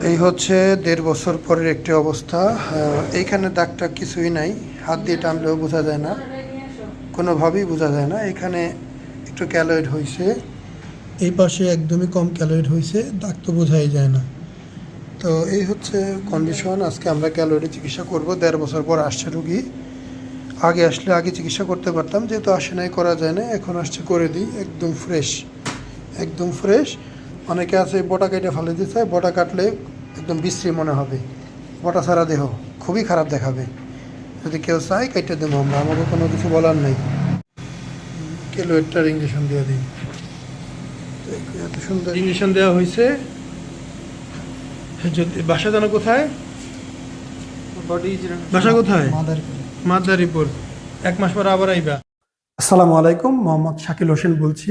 এই হচ্ছে দেড় বছর পরের একটি অবস্থা। এইখানে দাগটা কিছুই নাই। হাত দিয়ে টানলেও বোঝা যায় না। কোনোভাবেই বোঝা যায় না। এখানে একটু ক্যালোয়েড হয়েছে। এই পাশে একদমই কম ক্যালোয়েড হয়েছে। দাগ তো বোঝাই যায় না। তো এই হচ্ছে কন্ডিশন আজকে আমরা ক্যালোয়েডে চিকিৎসা করব। দেড় বছর পর আসছে রুগী। আগে আসলে আগে চিকিৎসা করতে পারতাম। যেহেতু আসে নাই, করা যায় না। এখন আসছে করে দিই। একদম ফ্রেশ একদম ফ্রেশ অনেকে আছে বটা কেটে ফেলে দিতে চায় বটা কাটলে একদম বিশ্রী মনে হবে। বটা ছাড়া দেহ খুবই খারাপ দেখাবে। যদি কেউ চায় কেটে দেবো আমরা আমাকে কোনো কিছু বলার নেই। কেলোয়েটটার ইঞ্জেকশন দিয়ে দিই। এত সুন্দর ইঞ্জেকশন দেওয়া হয়েছে। যদি বাসা জানো কোথায়? বাসা কোথায়? মাদারীপুর। এক মাস পর আবার আইবা। আসসালামু আলাইকুম মোহাম্মদ শাকিল হোসেন বলছি।